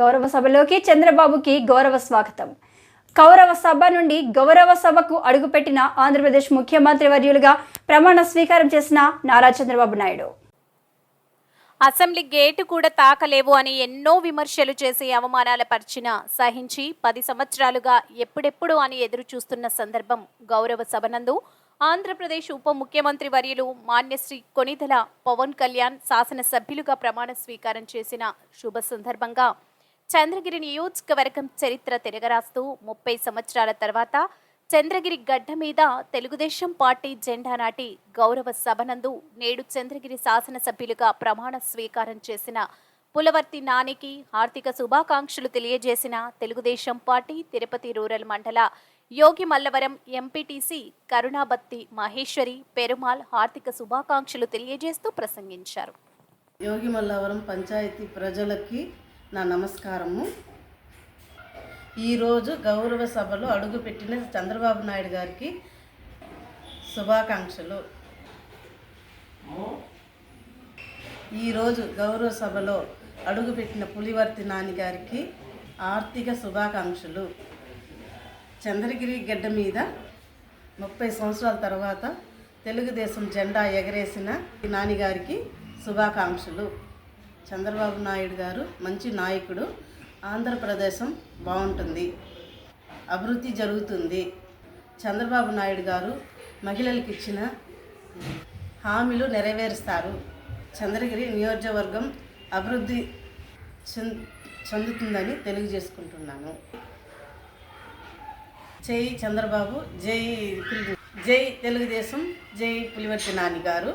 గౌరవ సభలోకి చంద్రబాబుకి గౌరవ స్వాగతం. కౌరవ సభ నుండి గౌరవ సభకు అడుగుపెట్టిన ఆంధ్రప్రదేశ్ ముఖ్యమంత్రి వర్యులుగా ప్రమాణ స్వీకారం చేసిన నారా చంద్రబాబు నాయుడు. అసెంబ్లీ గేటు కూడా తాకలేవు అని ఎన్నో విమర్శలు చేసి అవమానాల పరిచిన సహించి పది సంవత్సరాలుగా ఎప్పుడెప్పుడు అని ఎదురు చూస్తున్న సందర్భం గౌరవ సభనందు ఆంధ్రప్రదేశ్ ఉప ముఖ్యమంత్రి వర్యులు మాన్యశ్రీ కొనిదల పవన్ కళ్యాణ్ శాసనసభ్యులుగా ప్రమాణ స్వీకారం చేసిన శుభ సందర్భంగా చంద్రగిరి నియోజకవర్గం చరిత్ర తిరగరాస్తూ ముప్పై సంవత్సరాల తర్వాత చంద్రగిరి గడ్డ మీద తెలుగుదేశం పార్టీ జెండా నాటి గౌరవ సభనందు నేడు చంద్రగిరి శాసనసభ్యులుగా ప్రమాణ స్వీకారం చేసిన పులవర్తి నానికి ఆర్థిక శుభాకాంక్షలు తెలియజేసిన తెలుగుదేశం పార్టీ తిరుపతి రూరల్ మండల యోగి మల్లవరం ఎంపీటీసీ కరుణాబత్తి మహేశ్వరి పెరుమాల్ ఆర్థిక శుభాకాంక్షలు తెలియజేస్తూ ప్రసంగించారు. యోగి మల్లవరం పంచాయతీ ప్రజలకి నా నమస్కారము. ఈరోజు గౌరవ సభలో అడుగుపెట్టిన చంద్రబాబు నాయుడు గారికి శుభాకాంక్షలు. ఈరోజు గౌరవ సభలో అడుగుపెట్టిన పులివర్తి నాని గారికి ఆర్థిక శుభాకాంక్షలు. చంద్రగిరి గడ్డ మీద ముప్పై సంవత్సరాల తర్వాత తెలుగుదేశం జెండా ఎగరేసిన ఈ నానిగారికి శుభాకాంక్షలు. చంద్రబాబు నాయుడు గారు మంచి నాయకుడు. ఆంధ్రప్రదేశం బాగుంటుంది. అభివృద్ధి జరుగుతుంది. చంద్రబాబు నాయుడు గారు మహిళలకు ఇచ్చిన హామీలు నెరవేరుస్తారు. చంద్రగిరి నియోజకవర్గం అభివృద్ధి చెందుతుందని తెలియజేసుకుంటున్నాను జై చంద్రబాబు జై జై తెలుగుదేశం జై పులివర్తి నాని గారు.